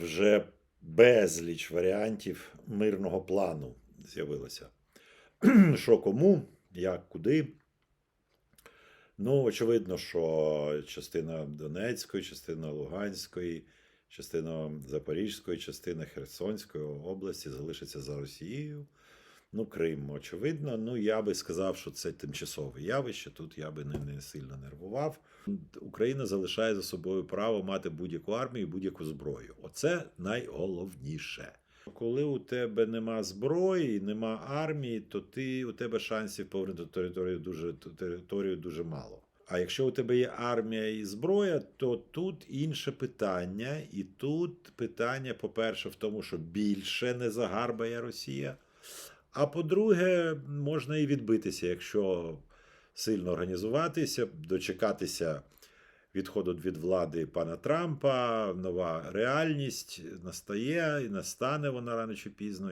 вже безліч варіантів мирного плану з'явилося. Що кому, як, куди. Ну, очевидно, що частина Донецької, частина Луганської, частина Запорізької, частина Херсонської області залишиться за Росією. Ну, Крим, очевидно. Ну, я би сказав, що це тимчасове явище. Тут я би не, не сильно нервував. Україна залишає за собою право мати будь-яку армію будь-яку зброю. Оце найголовніше. Коли у тебе нема зброї, нема армії, то ти у тебе шансів повернути територію дуже територію дуже мало. А якщо у тебе є армія і зброя, то тут інше питання. І тут питання, по-перше, в тому, що більше не загарбає Росія. А по-друге, можна і відбитися, якщо сильно організуватися, дочекатися відходу від влади пана Трампа, нова реальність настає і настане вона рано чи пізно.